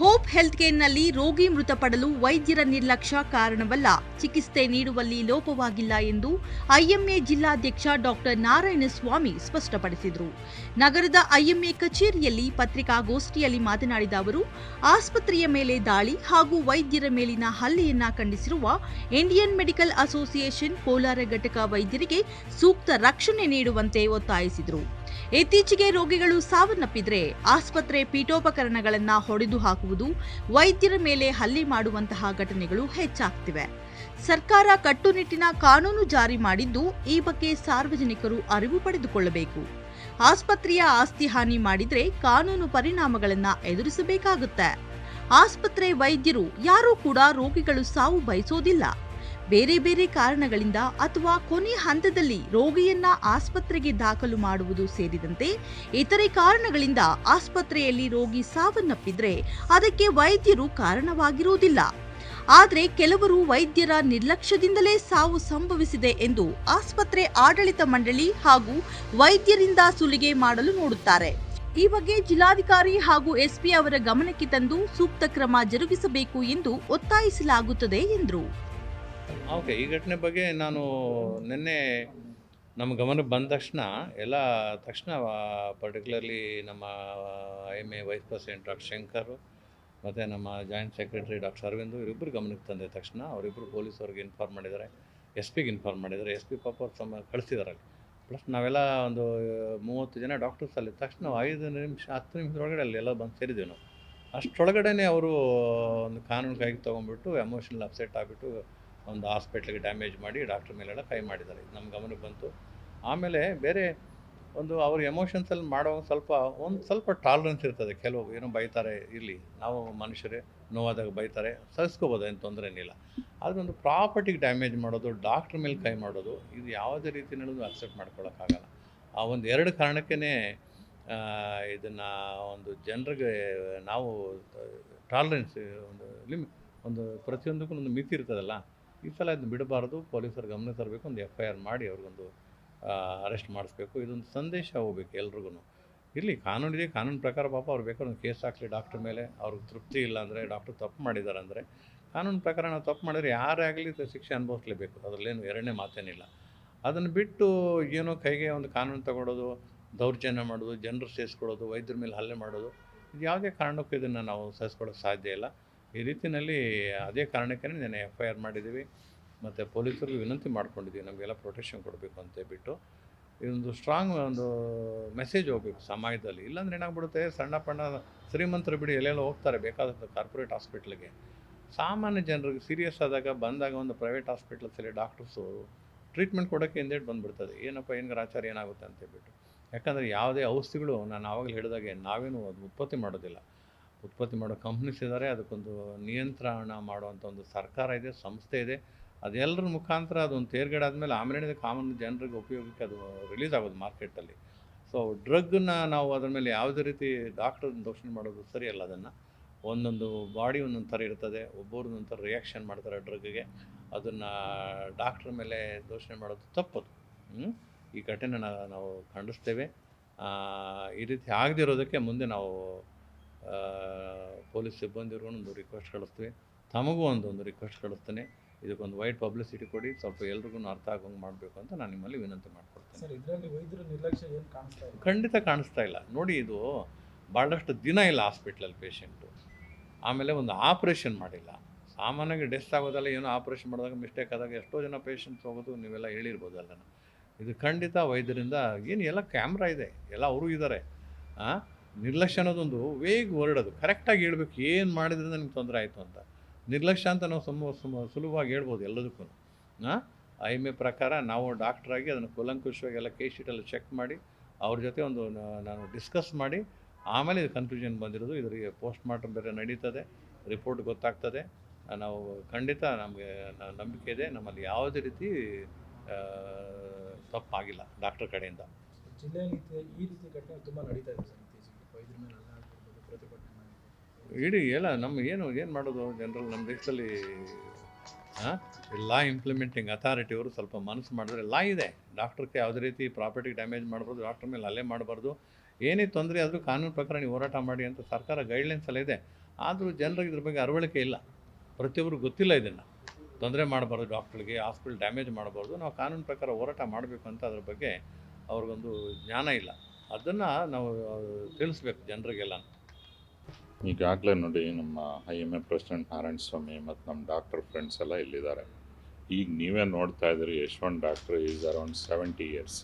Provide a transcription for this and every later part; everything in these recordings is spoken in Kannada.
ಹೋಪ್ ಹೆಲ್ತ್ ಕೇರ್ನಲ್ಲಿ ರೋಗಿ ಮೃತಪಡಲು ವೈದ್ಯರ ನಿರ್ಲಕ್ಷ್ಯ ಕಾರಣವಲ್ಲ. ಚಿಕಿತ್ಸೆ ನೀಡುವಲ್ಲಿ ಲೋಪವಾಗಿಲ್ಲ ಎಂದು ಐಎಂಎ ಜಿಲ್ಲಾಧ್ಯಕ್ಷ ಡಾಕ್ಟರ್ ನಾರಾಯಣಸ್ವಾಮಿ ಸ್ಪಷ್ಟಪಡಿಸಿದರು. ನಗರದ ಐಎಂಎ ಕಚೇರಿಯಲ್ಲಿ ಪತ್ರಿಕಾಗೋಷ್ಠಿಯಲ್ಲಿ ಮಾತನಾಡಿದ ಅವರು, ಆಸ್ಪತ್ರೆಯ ಮೇಲೆ ದಾಳಿ ಹಾಗೂ ವೈದ್ಯರ ಮೇಲಿನ ಹಲ್ಲೆಯನ್ನ ಖಂಡಿಸಿರುವ ಇಂಡಿಯನ್ ಮೆಡಿಕಲ್ ಅಸೋಸಿಯೇಷನ್ ಕೋಲಾರ ಘಟಕ ವೈದ್ಯರಿಗೆ ಸೂಕ್ತ ರಕ್ಷಣೆ ನೀಡುವಂತೆ ಒತ್ತಾಯಿಸಿದರು. ಇತ್ತೀಚೆಗೆ ರೋಗಿಗಳು ಸಾವನ್ನಪ್ಪಿದ್ರೆ ಆಸ್ಪತ್ರೆ ಪೀಠೋಪಕರಣಗಳನ್ನ ಹೊಡೆದು ಹಾಕುವುದು ವೈದ್ಯರ ಮೇಲೆ ಹಲ್ಲಿ ಮಾಡುವಂತಹ ಘಟನೆಗಳು ಹೆಚ್ಚಾಗ್ತಿವೆ. ಸರ್ಕಾರ ಕಟ್ಟುನಿಟ್ಟಿನ ಕಾನೂನು ಜಾರಿ ಮಾಡಿದ್ದು ಈ ಬಗ್ಗೆ ಸಾರ್ವಜನಿಕರು ಅರಿವು ಪಡೆದುಕೊಳ್ಳಬೇಕು. ಆಸ್ಪತ್ರೆಯ ಆಸ್ತಿ ಹಾನಿ ಮಾಡಿದ್ರೆ ಕಾನೂನು ಪರಿಣಾಮಗಳನ್ನ ಎದುರಿಸಬೇಕಾಗುತ್ತೆ. ಆಸ್ಪತ್ರೆ ವೈದ್ಯರು ಯಾರೂ ಕೂಡ ರೋಗಿಗಳು ಸಾವು ಬಯಸೋದಿಲ್ಲ. ಬೇರೆ ಬೇರೆ ಕಾರಣಗಳಿಂದ ಅಥವಾ ಕೊನೆ ಹಂತದಲ್ಲಿ ರೋಗಿಯನ್ನ ಆಸ್ಪತ್ರೆಗೆ ದಾಖಲು ಮಾಡುವುದು ಸೇರಿದಂತೆ ಇತರೆ ಕಾರಣಗಳಿಂದ ಆಸ್ಪತ್ರೆಯಲ್ಲಿ ರೋಗಿ ಸಾವನ್ನಪ್ಪಿದ್ರೆ ಅದಕ್ಕೆ ವೈದ್ಯರು ಕಾರಣವಾಗಿರುವುದಿಲ್ಲ. ಆದರೆ ಕೆಲವರು ವೈದ್ಯರ ನಿರ್ಲಕ್ಷ್ಯದಿಂದಲೇ ಸಾವು ಸಂಭವಿಸಿದೆ ಎಂದು ಆಸ್ಪತ್ರೆ ಆಡಳಿತ ಮಂಡಳಿ ಹಾಗೂ ವೈದ್ಯರಿಂದ ಸುಲಿಗೆ ಮಾಡಲು ನೋಡುತ್ತಾರೆ. ಈ ಬಗ್ಗೆ ಜಿಲ್ಲಾಧಿಕಾರಿ ಹಾಗೂ ಎಸ್ಪಿ ಅವರ ಗಮನಕ್ಕೆ ತಂದು ಸೂಕ್ತ ಕ್ರಮ ಜರುಗಿಸಬೇಕು ಎಂದು ಒತ್ತಾಯಿಸಲಾಗುತ್ತದೆ ಎಂದರು. ಓಕೆ, ಈ ಘಟನೆ ಬಗ್ಗೆ ನಾನು ನಿನ್ನೆ ನಮ್ಮ ಗಮನಕ್ಕೆ ಬಂದ ತಕ್ಷಣ, ಎಲ್ಲ ತಕ್ಷಣ ಪರ್ಟಿಕ್ಯುಲರ್ಲಿ ನಮ್ಮ M A vice president doctor Shankar ಮತ್ತು ನಮ್ಮ ಜಾಯಿಂಟ್ ಸೆಕ್ರೆಟರಿ ಡಾಕ್ಟರ್ ಅರವಿಂದ್ ಇವರಿಬ್ಬರು ಗಮನಕ್ಕೆ ತಂದೆ ತಕ್ಷಣ ಅವರಿಬ್ಬರು ಪೊಲೀಸವ್ರಿಗೆ ಇನ್ಫಾರ್ಮ್ ಮಾಡಿದ್ದಾರೆ ಎಸ್ ಪಿಗೆ ಇನ್ಫಾರ್ಮ್ ಮಾಡಿದ್ದಾರೆ ಎಸ್ ಪಿ ಪಾಪ ಅವ್ರು ಸಮ ಕಳಿಸಿದ್ದಾರೆ ಅಲ್ಲಿ. ಪ್ಲಸ್ ನಾವೆಲ್ಲ ಒಂದು ಮೂವತ್ತು ಜನ ಡಾಕ್ಟರ್ಸ್ ಅಲ್ಲಿ ತಕ್ಷಣ ಐದು ನಿಮಿಷ, ಹತ್ತು ನಿಮಿಷದೊಳಗಡೆ ಅಲ್ಲಿ ಎಲ್ಲ ಬಂದು ಸೇರಿದ್ದೀವಿ ನಾವು. ಅಷ್ಟರೊಳಗಡೆ ಅವರು ಒಂದು ಕಾನೂನು ಕೈಗೆ ತೊಗೊಂಡ್ಬಿಟ್ಟು ಎಮೋಷನಲ್ ಅಪ್ಸೆಟ್ ಆಗಿಬಿಟ್ಟು ಒಂದು ಹಾಸ್ಪಿಟ್ಲಿಗೆ ಡ್ಯಾಮೇಜ್ ಮಾಡಿ ಡಾಕ್ಟ್ರ್ ಮೇಲೆಲ್ಲ ಕೈ ಮಾಡಿದ್ದಾರೆ. ನಮ್ಮ ಗಮನಕ್ಕೆ ಬಂತು. ಆಮೇಲೆ ಬೇರೆ ಒಂದು ಅವ್ರ ಎಮೋಷನ್ಸಲ್ಲಿ ಮಾಡುವಾಗ ಸ್ವಲ್ಪ, ಒಂದು ಸ್ವಲ್ಪ ಟಾಲರೆನ್ಸ್ ಇರ್ತದೆ. ಕೆಲವು ಏನೋ ಬೈತಾರೆ, ಇರಲಿ. ನಾವು ಮನುಷ್ಯರೇ, ನೋವಾದಾಗ ಬೈತಾರೆ. ಸಹಿಸ್ಕೋಬೋದು, ಏನು ತೊಂದರೆ ಏನಿಲ್ಲ. ಆದರೆ ಒಂದು ಪ್ರಾಪರ್ಟಿಗೆ ಡ್ಯಾಮೇಜ್ ಮಾಡೋದು, ಡಾಕ್ಟ್ರ್ ಮೇಲೆ ಕೈ ಮಾಡೋದು, ಇದು ಯಾವುದೇ ರೀತಿಯಲ್ಲೂ ಅಕ್ಸೆಪ್ಟ್ ಮಾಡ್ಕೊಳ್ಳೋಕ್ಕಾಗಲ್ಲ ಆ ಒಂದು ಎರಡು ಕಾರಣಕ್ಕೇ ಇದನ್ನು ಒಂದು ಜನರಿಗೆ ನಾವು ಟಾಲರೆನ್ಸ್ ಒಂದು ಲಿಮಿ ಒಂದು ಪ್ರತಿಯೊಂದಕ್ಕೂ ಒಂದು ಮಿತಿ ಇರ್ತದಲ್ಲ. ಈ ಸಲ ಇದನ್ನು ಬಿಡಬಾರ್ದು, ಪೊಲೀಸರು ಗಮನ ತರಬೇಕು, ಒಂದು ಎಫ್ ಐ ಆರ್ ಮಾಡಿ ಅವ್ರಿಗೊಂದು ಅರೆಸ್ಟ್ ಮಾಡಿಸ್ಬೇಕು. ಇದೊಂದು ಸಂದೇಶ ಹೋಗ್ಬೇಕು ಎಲ್ರಿಗೂ ಇರಲಿ ಕಾನೂನಿದೆ ಕಾನೂನು ಪ್ರಕಾರ ಪಾಪ ಅವ್ರು ಬೇಕಾದ್ರೆ ಒಂದು ಕೇಸ್ ಹಾಕಲಿ ಡಾಕ್ಟ್ರ್ ಮೇಲೆ. ಅವ್ರಿಗೆ ತೃಪ್ತಿ ಇಲ್ಲ ಅಂದರೆ ಡಾಕ್ಟ್ರು ತಪ್ಪು ಮಾಡಿದ್ದಾರೆ ಅಂದರೆ, ಕಾನೂನು ಪ್ರಕಾರ ನಾವು ತಪ್ಪು ಮಾಡಿದ್ರೆ ಯಾರೇ ಆಗಲಿ ಶಿಕ್ಷೆ ಅನುಭವಿಸ್ಲೇಬೇಕು. ಅದರಲ್ಲೇನು ಎರಡನೇ ಮಾತೇನಿಲ್ಲ. ಅದನ್ನು ಬಿಟ್ಟು ಏನೋ ಕೈಗೆ ಒಂದು ಕಾನೂನು ತಗೊಳ್ಳೋದು ದೌರ್ಜನ್ಯ ಮಾಡೋದು, ಜನರು ಸೇರಿಸ್ಕೊಳ್ಳೋದು, ವೈದ್ಯರ ಮೇಲೆ ಹಲ್ಲೆ ಮಾಡೋದು ಯಾವುದೇ ಕಾರಣಕ್ಕೂ ಇದನ್ನು ನಾವು ಸಹಿಸ್ಕೊಳ್ಳೋಕ್ಕೆ ಸಾಧ್ಯ ಇಲ್ಲ. ಈ ರೀತಿಯಲ್ಲಿ ಅದೇ ಕಾರಣಕ್ಕೇ ನಾನು ಎಫ್ ಐ ಆರ್ ಮಾಡಿದ್ದೀವಿ. ಮತ್ತು ಪೊಲೀಸರಿಗೂ ವಿನಂತಿ ಮಾಡ್ಕೊಂಡಿದ್ದೀವಿ. ನಮಗೆಲ್ಲ ಪ್ರೊಟೆಕ್ಷನ್ ಕೊಡಬೇಕು ಅಂತ ಬಿಟ್ಟು ಇದೊಂದು ಸ್ಟ್ರಾಂಗ್ ಒಂದು ಮೆಸೇಜ್ ಹೋಗ್ಬೇಕು ಸಮಾಜದಲ್ಲಿ. ಇಲ್ಲಾಂದ್ರೆ ಏನಾಗ್ಬಿಡುತ್ತೆ? ಸಣ್ಣ ಪಣ್ಣ ಶ್ರೀಮಂತರು ಬಿಡಿ ಎಲ್ಲೆಲ್ಲ ಹೋಗ್ತಾರೆ. ಬೇಕಾದಂಥ ಕಾರ್ಪೊರೇಟ್ ಹಾಸ್ಪಿಟ್ಲಿಗೆ ಸಾಮಾನ್ಯ ಜನರಿಗೆ ಸೀರಿಯಸ್ ಆದಾಗ ಬಂದಾಗ ಒಂದು ಪ್ರೈವೇಟ್ ಹಾಸ್ಪಿಟ್ಲಲ್ಲಿ ಡಾಕ್ಟರ್ಸು ಟ್ರೀಟ್ಮೆಂಟ್ ಕೊಡೋಕ್ಕೆ ಹಿಂದೇಟ್ ಬಂದುಬಿಡ್ತದೆ. ಏನಪ್ಪ, ಏನು ಆಚಾರ ಏನಾಗುತ್ತೆ ಅಂತ ಹೇಳ್ಬಿಟ್ಟು. ಯಾಕಂದರೆ ಯಾವುದೇ ಔಷಧಿಗಳು ನಾನು ಆವಾಗಲೇ ಹೇಳಿದಾಗೆ ನಾವೇನು ಅದು ಉತ್ಪತ್ತಿ ಮಾಡೋದಿಲ್ಲ. ಉತ್ಪತ್ತಿ ಮಾಡೋ ಕಂಪ್ನೀಸ್ ಇದ್ದಾರೆ ಅದಕ್ಕೊಂದು ನಿಯಂತ್ರಣ ಮಾಡುವಂಥ ಒಂದು ಸರ್ಕಾರ ಇದೆ, ಸಂಸ್ಥೆ ಇದೆ. ಅದೆಲ್ಲರ ಮುಖಾಂತರ ಅದೊಂದು ತೇರ್ಗಡೆ ಆದಮೇಲೆ ಆಮೇಲೆ ಕಾಮನ್ ಜನರಿಗೆ ಉಪಯೋಗಕ್ಕೆ ಅದು ರಿಲೀಸ್ ಆಗೋದು ಮಾರ್ಕೆಟಲ್ಲಿ ಸೊ ಡ್ರಗ್ನ ನಾವು ಅದರ ಮೇಲೆ ಯಾವುದೇ ರೀತಿ ಡಾಕ್ಟರ್ ದೋಷಣೆ ಮಾಡೋದು ಸರಿಯಲ್ಲ ಅದನ್ನು. ಒಂದೊಂದು ಬಾಡಿ ಒಂದೊಂದು ಥರ ಇರ್ತದೆ ಒಬ್ಬರು ಒಂದೊಂದು ಥರ ರಿಯಾಕ್ಷನ್ ಮಾಡ್ತಾರೆ ಡ್ರಗ್ಗೆ ಅದನ್ನು ಡಾಕ್ಟ್ರ್ ಮೇಲೆ ದೋಷಣೆ ಮಾಡೋದು ತಪ್ಪದು. ಈ ಘಟನೆ ನಾವು ಖಂಡಿಸ್ತೇವೆ. ಈ ರೀತಿ ಆಗದಿರೋದಕ್ಕೆ ಮುಂದೆ ನಾವು ಪೊಲೀಸ್ ಸಿಬ್ಬಂದಿರು ಒಂದು ರಿಕ್ವೆಸ್ಟ್ ಕಳಿಸ್ತೀವಿ. ತಮಗೂ ಒಂದು ಒಂದು ರಿಕ್ವೆಸ್ಟ್ ಕಳಿಸ್ತೇನೆ. ಇದಕ್ಕೊಂದು ವೈಡ್ ಪಬ್ಲಿಸಿಟಿ ಕೊಡಿ. ಸ್ವಲ್ಪ ಎಲ್ರಿಗೂ ಅರ್ಥ ಆಗೋಂಗೆ ಮಾಡಬೇಕು ಅಂತ ನಾನು ನಿಮ್ಮಲ್ಲಿ ವಿನಂತಿ ಮಾಡ್ಕೊಡ್ತೇನೆ. ಸರ್ ಇದರಲ್ಲಿ ವೈದ್ಯರ ನಿರ್ಲಕ್ಷ್ಯ ಏನು ಕಾಣಿಸ್ತಾ ಇಲ್ಲ? ಖಂಡಿತ ಕಾಣಿಸ್ತಾ ಇಲ್ಲ. ನೋಡಿ ಇದು ಭಾಳಷ್ಟು ದಿನ ಇಲ್ಲ ಹಾಸ್ಪಿಟ್ಲಲ್ಲಿ ಪೇಷಂಟು ಆಮೇಲೆ ಒಂದು ಆಪ್ರೇಷನ್ ಮಾಡಿಲ್ಲ. ಸಾಮಾನ್ಯವಾಗಿ ಡೆಸ್ ಆಗೋದಲ್ಲ ಏನೋ ಆಪ್ರೇಷನ್ ಮಾಡಿದಾಗ ಮಿಸ್ಟೇಕ್ ಆದಾಗ ಎಷ್ಟೋ ಜನ ಪೇಷಂಟ್ಸ್ ಹೋಗೋದು ನೀವೆಲ್ಲ ಹೇಳಿರ್ಬೋದಲ್ಲ ಇದು ಖಂಡಿತ ವೈದ್ಯರಿಂದ ಏನು ಎಲ್ಲ ಕ್ಯಾಮ್ರಾ ಇದೆ. ಎಲ್ಲ ಅವರು ಇದ್ದಾರೆ ನಿರ್ಲಕ್ಷ್ಯ ಅನ್ನೋದೊಂದು ವೇಗ್ ವರ್ಡ್ ಅದು ಕರೆಕ್ಟಾಗಿ ಹೇಳ್ಬೇಕು, ಏನು ಮಾಡಿದ್ರೆ ನಿಮ್ಗೆ ತೊಂದರೆ ಆಯಿತು ಅಂತ. ನಿರ್ಲಕ್ಷ್ಯ ಅಂತ ನಾವು ಸುಮ್ಮ ಸುಮ್ಮ ಸುಲಭವಾಗಿ ಹೇಳ್ಬೋದು ಎಲ್ಲದಕ್ಕೂ ಹಾಂ ಐ ಎಂ ಎ ಪ್ರಕಾರ ನಾವು ಡಾಕ್ಟ್ರಾಗಿ ಅದನ್ನು ಕೂಲಂಕುಷವಾಗಿ ಎಲ್ಲ ಕೇಸ್ ಶೀಟೆಲ್ಲ ಚೆಕ್ ಮಾಡಿ, ಅವ್ರ ಜೊತೆ ಒಂದು ನಾನು ಡಿಸ್ಕಸ್ ಮಾಡಿ, ಆಮೇಲೆ ಇದು ಕನ್ಫ್ಯೂಷನ್ ಬಂದಿರೋದು. ಇದರಿಗೆ ಪೋಸ್ಟ್ ಮಾರ್ಟಮ್ ಬೇರೆ ನಡೀತದೆ ರಿಪೋರ್ಟ್ ಗೊತ್ತಾಗ್ತದೆ. ನಾವು ಖಂಡಿತ ನಮಗೆ ನಂಬಿಕೆ ಇದೆ. ನಮ್ಮಲ್ಲಿ ಯಾವುದೇ ರೀತಿ ತಪ್ಪಾಗಿಲ್ಲ ಡಾಕ್ಟರ್ ಕಡೆಯಿಂದ. ಜಿಲ್ಲೆಯಲ್ಲಿ ಈ ರೀತಿ ಘಟನೆ ತುಂಬ ನಡೀತಾ ಇದೆ ಸರ್. ಇಡೀ ಎಲ್ಲ ನಮ್ಮ ಏನು ಏನು ಮಾಡೋದು ಜನರಲ್ ನಮ್ಮ ದೇಶದಲ್ಲಿ ಲಾ ಇಂಪ್ಲಿಮೆಂಟಿಂಗ್ ಅಥಾರಿಟಿಯವರು ಸ್ವಲ್ಪ ಮನಸ್ಸು ಮಾಡಿದ್ರೆ ಲಾ ಇದೆ. ಡಾಕ್ಟ್ರಿಗೆ ಯಾವುದೇ ರೀತಿ ಪ್ರಾಪರ್ಟಿಗೆ ಡ್ಯಾಮೇಜ್ ಮಾಡ್ಬೋದು ಡಾಕ್ಟ್ರ್ ಮೇಲೆ ಅಲ್ಲೇ ಮಾಡಬಾರ್ದು. ಏನೇ ತೊಂದರೆ ಆದರೂ ಕಾನೂನು ಪ್ರಕಾರ ನೀವು ಹೋರಾಟ ಮಾಡಿ ಅಂತ ಸರ್ಕಾರ ಗೈಡ್ಲೈನ್ಸ್ ಎಲ್ಲ ಇದೆ. ಆದರೂ ಜನರಿಗೆ ಇದ್ರ ಬಗ್ಗೆ ಅರವಳಿಕೆ ಇಲ್ಲ. ಪ್ರತಿಯೊಬ್ಬರು ಗೊತ್ತಿಲ್ಲ ಇದನ್ನು. ತೊಂದರೆ ಮಾಡಬಾರ್ದು ಡಾಕ್ಟ್ರಿಗೆ ಹಾಸ್ಪಿಟಲ್ ಡ್ಯಾಮೇಜ್ ಮಾಡಬಾರ್ದು. ನಾವು ಕಾನೂನು ಪ್ರಕಾರ ಹೋರಾಟ ಮಾಡಬೇಕು ಅಂತ ಅದ್ರ ಬಗ್ಗೆ ಅವ್ರಿಗೊಂದು ಜ್ಞಾನ ಇಲ್ಲ. ಅದನ್ನು ನಾವು ತಿಳಿಸ್ಬೇಕು ಜನರಿಗೆಲ್ಲ. ಈಗಾಗಲೇ ನೋಡಿ ನಮ್ಮ I M A president Narayana Swamy ಮತ್ತು ನಮ್ಮ ಡಾಕ್ಟರ್ ಫ್ರೆಂಡ್ಸ್ ಎಲ್ಲ ಇಲ್ಲಿದ್ದಾರೆ. ಈಗ ನೀವೇ ನೋಡ್ತಾ ಇದ್ದೀರಿ, Yashwant doctor is around seventy years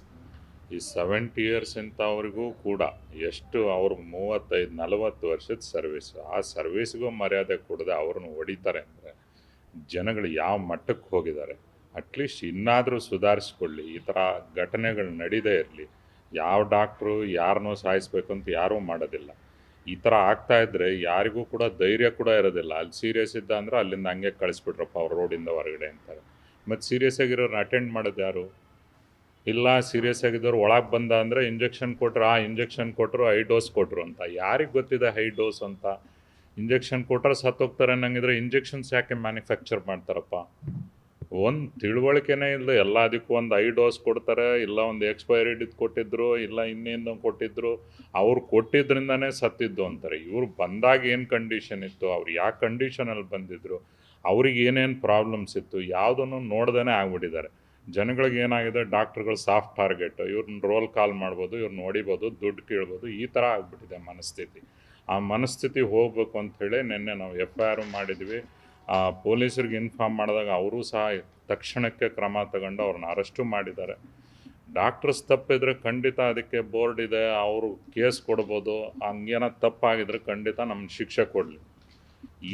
ಈ ಸೆವೆಂಟಿ ಇಯರ್ಸ್ ಇಂಥವ್ರಿಗೂ ಕೂಡ ಎಷ್ಟು ಅವ್ರ ಮೂವತ್ತೈದು, ನಲವತ್ತು ವರ್ಷದ ಸರ್ವಿಸ್ ಆ ಸರ್ವಿಸ್ಗೂ ಮರ್ಯಾದೆ ಕೊಡದೆ ಅವ್ರನ್ನ ಹೊಡಿತಾರೆ ಅಂದರೆ ಜನಗಳು ಯಾವ ಮಟ್ಟಕ್ಕೆ ಹೋಗಿದ್ದಾರೆ? ಅಟ್ಲೀಸ್ಟ್ ಇನ್ನಾದರೂ ಸುಧಾರಿಸ್ಕೊಳ್ಳಿ, ಈ ಥರ ಘಟನೆಗಳು ನಡೀದೇ ಇರಲಿ. ಯಾವ ಡಾಕ್ಟ್ರು ಯಾರನ್ನೂ ಸಾಯಿಸ್ಬೇಕು ಅಂತ ಯಾರೂ ಮಾಡೋದಿಲ್ಲ. ಈ ಥರ ಆಗ್ತಾ ಇದ್ರೆ ಯಾರಿಗೂ ಕೂಡ ಧೈರ್ಯ ಕೂಡ ಇರೋದಿಲ್ಲ. ಅಲ್ಲಿ ಸೀರಿಯಸ್ ಇದ್ದ ಅಂದ್ರೆ ಅಲ್ಲಿಂದ ಹಂಗೆ ಕಳಿಸ್ಬಿಟ್ರಪ್ಪ ಅವ್ರ ರೋಡಿಂದ ಹೊರಗಡೆ ಅಂತಾರೆ. ಮತ್ತು ಸೀರಿಯಸ್ ಆಗಿರೋರು ಅಟೆಂಡ್ ಮಾಡೋದು ಯಾರು? ಇಲ್ಲ ಸೀರಿಯಸ್ ಆಗಿದ್ದವ್ರು ಒಳಗೆ ಬಂದ ಅಂದರೆ ಇಂಜೆಕ್ಷನ್ ಕೊಟ್ಟರು ಆ ಇಂಜೆಕ್ಷನ್ ಕೊಟ್ಟರು ಹೈ ಡೋಸ್ ಕೊಟ್ಟರು ಅಂತ. ಯಾರಿಗೆ ಗೊತ್ತಿದೆ ಹೈ ಡೋಸ್ ಅಂತ? ಇಂಜೆಕ್ಷನ್ ಕೊಟ್ಟರೆ ಸತ್ತೋಗ್ತಾರೆ ಅನ್ನಂಗಿದ್ರೆ ಇಂಜೆಕ್ಷನ್ಸ್ ಯಾಕೆ ಮ್ಯಾನುಫ್ಯಾಕ್ಚರ್ ಮಾಡ್ತಾರಪ್ಪ? ಒಂದು ತಿಳುವಳಿಕೆನೇ ಇಲ್ಲ ಎಲ್ಲ ಅದಕ್ಕೂ ಒಂದು ಐ ಡೋಸ್ ಕೊಡ್ತಾರೆ, ಇಲ್ಲ ಒಂದು ಎಕ್ಸ್ಪೈರಿ ಎಕ್ಸ್ಪೈರಿಡ್ ಕೊಟ್ಟಿದ್ರು, ಇಲ್ಲ ಇನ್ನೇನು ಕೊಟ್ಟಿದ್ರು. ಅವ್ರು ಕೊಟ್ಟಿದ್ರಿಂದನೇ ಸತ್ತಿದ್ದು ಅಂತಾರೆ. ಇವ್ರು ಬಂದಾಗ ಏನು ಕಂಡೀಷನ್ ಇತ್ತು, ಅವ್ರು ಯಾವ ಕಂಡೀಷನಲ್ಲಿ ಬಂದಿದ್ರು, ಅವ್ರಿಗೆ ಏನೇನು ಪ್ರಾಬ್ಲಮ್ಸ್ ಇತ್ತು, ಯಾವುದನ್ನು ನೋಡ್ದೇ ಆಗ್ಬಿಟ್ಟಿದ್ದಾರೆ. ಜನಗಳಿಗೆ ಏನಾಗಿದೆ ಡಾಕ್ಟ್ರುಗಳು ಸಾಫ್ಟ್ ಟಾರ್ಗೆಟ್ ಇವ್ರನ್ನ ರೋಲ್ ಕಾಲ್ ಮಾಡ್ಬೋದು ಇವ್ರನ್ನ ಹೊಡಿಬೋದು, ದುಡ್ಡು ಕೀಳ್ಬೋದು, ಈ ಥರ ಆಗ್ಬಿಟ್ಟಿದೆ ಮನಸ್ಥಿತಿ. ಆ ಮನಸ್ಥಿತಿ ಹೋಗ್ಬೇಕು ಅಂಥೇಳಿ ನಿನ್ನೆ ನಾವು ಎಫ್ ಐ ಆರ್ ಮಾಡಿದ್ವಿ. ಆ ಪೊಲೀಸರಿಗೆ ಇನ್ಫಾರ್ಮ್ ಮಾಡಿದಾಗ ಅವರು ಸಹ ತಕ್ಷಣಕ್ಕೆ ಕ್ರಮ ತಗೊಂಡು ಅವ್ರನ್ನ ಅರೆಸ್ಟು ಮಾಡಿದ್ದಾರೆ. ಡಾಕ್ಟರ್ಸ್ ತಪ್ಪಿದ್ರೆ ಖಂಡಿತ ಅದಕ್ಕೆ ಬೋರ್ಡ್ ಇದೆ, ಅವರು ಕೇಸ್ ಕೊಡ್ಬೋದು, ಹಂಗೇನೋ ತಪ್ಪಾಗಿದ್ರೆ ಖಂಡಿತ ನಮ್ಮ ಶಿಕ್ಷೆ ಕೊಡಲಿ.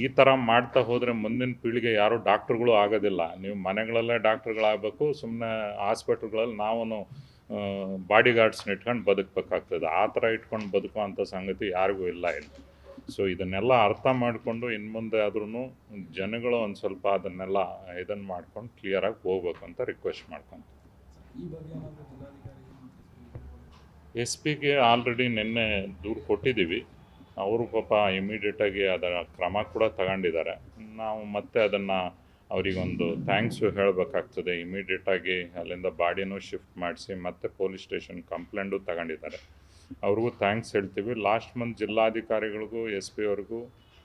ಈ ಥರ ಮಾಡ್ತಾ ಹೋದರೆ ಮುಂದಿನ ಪೀಳಿಗೆ ಯಾರು ಡಾಕ್ಟ್ರುಗಳು ಆಗೋದಿಲ್ಲ. ನೀವು ಮನೆಗಳಲ್ಲೇ ಡಾಕ್ಟ್ರುಗಳಾಗಬೇಕು ಸುಮ್ಮನೆ ಹಾಸ್ಪಿಟ್ಲ್ಗಳಲ್ಲಿ ನಾವು ಬಾಡಿ ಗಾರ್ಡ್ಸ್ನ ಇಟ್ಕೊಂಡು ಬದುಕಬೇಕಾಗ್ತದೆ. ಆ ಥರ ಇಟ್ಕೊಂಡು ಬದುಕುವಂಥ ಸಂಗತಿ ಯಾರಿಗೂ ಇಲ್ಲ ಇಲ್ಲಿ. ಸೊ ಇದನ್ನೆಲ್ಲ ಅರ್ಥ ಮಾಡಿಕೊಂಡು ಇನ್ನು ಮುಂದೆ ಆದ್ರೂ ಜನಗಳು ಒಂದು ಸ್ವಲ್ಪ ಅದನ್ನೆಲ್ಲ ಇದನ್ನು ಮಾಡ್ಕೊಂಡು ಕ್ಲಿಯರಾಗಿ ಹೋಗ್ಬೇಕು ಅಂತ ರಿಕ್ವೆಸ್ಟ್ ಮಾಡ್ಕೊಂಡು ಎಸ್ ಪಿಗೆ ಆಲ್ರೆಡಿ ನಿನ್ನೆ ದೂರು ಕೊಟ್ಟಿದ್ದೀವಿ. ಅವರು ಪಾಪ ಇಮಿಡಿಯೇಟಾಗಿ ಅದರ ಕ್ರಮ ಕೂಡ ತಗೊಂಡಿದ್ದಾರೆ. ನಾವು ಮತ್ತೆ ಅದನ್ನು ಅವರಿಗೊಂದು ಥ್ಯಾಂಕ್ಸು ಹೇಳಬೇಕಾಗ್ತದೆ. ಇಮಿಡಿಯೇಟಾಗಿ ಅಲ್ಲಿಂದ ಬಾಡಿನೂ ಶಿಫ್ಟ್ ಮಾಡಿಸಿ ಮತ್ತೆ ಪೊಲೀಸ್ ಸ್ಟೇಷನ್ ಕಂಪ್ಲೇಂಟು ತಗೊಂಡಿದ್ದಾರೆ. ಅವ್ರಿಗೂ ಥ್ಯಾಂಕ್ಸ್ ಹೇಳ್ತೀವಿ. ಲಾಸ್ಟ್ ಮಂತ್ ಜಿಲ್ಲಾಧಿಕಾರಿಗಳಿಗೂ ಎಸ್ ಪಿ ಅವ್ರಿಗೂ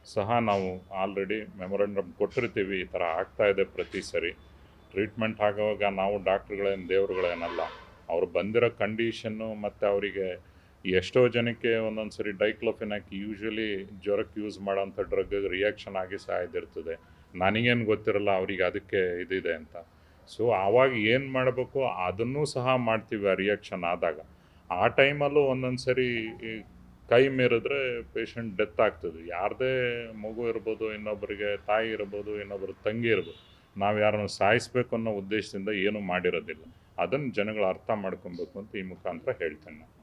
ಸಹ ನಾವು ಆಲ್ರೆಡಿ ಮೆಮೊರಂಡಮ್ ಕೊಟ್ಟಿರ್ತೀವಿ. ಈ ಥರ ಇದೆ ಪ್ರತಿ ಸರಿ. ಟ್ರೀಟ್ಮೆಂಟ್ ಆಗುವಾಗ ನಾವು ಡಾಕ್ಟ್ರುಗಳೇನು, ದೇವ್ರುಗಳೇನಲ್ಲ, ಅವ್ರು ಬಂದಿರೋ ಕಂಡೀಷನ್ನು ಮತ್ತು ಅವರಿಗೆ ಎಷ್ಟೋ ಜನಕ್ಕೆ ಒಂದೊಂದು ಸರಿ ಡೈಕ್ಲೋಫಿನಾಕ್ ಯೂಶ್ವಲಿ ಜ್ವರಕ್ಕೆ ಯೂಸ್ ಮಾಡೋಂಥ ಡ್ರಗ್ ರಿಯಾಕ್ಷನ್ ಆಗಿ ಸಾಯ್ದಿರ್ತದೆ ನನಗೇನು ಗೊತ್ತಿರಲ್ಲ ಅವ್ರಿಗೆ ಅದಕ್ಕೆ ಇದಿದೆ ಅಂತ. ಸೊ ಆವಾಗ ಏನು ಮಾಡಬೇಕು, ಅದನ್ನೂ ಸಹ ಮಾಡ್ತೀವಿ ಆ ರಿಯಾಕ್ಷನ್ ಆದಾಗ. ಆ ಟೈಮಲ್ಲೂ ಒಂದೊಂದು ಸರಿ ಕೈ ಮೀರಿದ್ರೆ ಪೇಷಂಟ್ ಡೆತ್ ಆಗ್ತದೆ. ಯಾರದೇ ಮಗು ಇರ್ಬೋದು ಇನ್ನೊಬ್ಬರಿಗೆ ತಾಯಿ ಇರ್ಬೋದು ಇನ್ನೊಬ್ಬರು ತಂಗಿ ಇರ್ಬೋದು, ನಾವು ಯಾರನ್ನು ಸಾಯಿಸ್ಬೇಕು ಅನ್ನೋ ಉದ್ದೇಶದಿಂದ ಏನೂ ಮಾಡಿರೋದಿಲ್ಲ. ಅದನ್ನು ಜನಗಳು ಅರ್ಥ ಮಾಡ್ಕೊಬೇಕು ಅಂತ ಈ ಮುಖಾಂತರ ಹೇಳ್ತೇನೆ ನಾನು.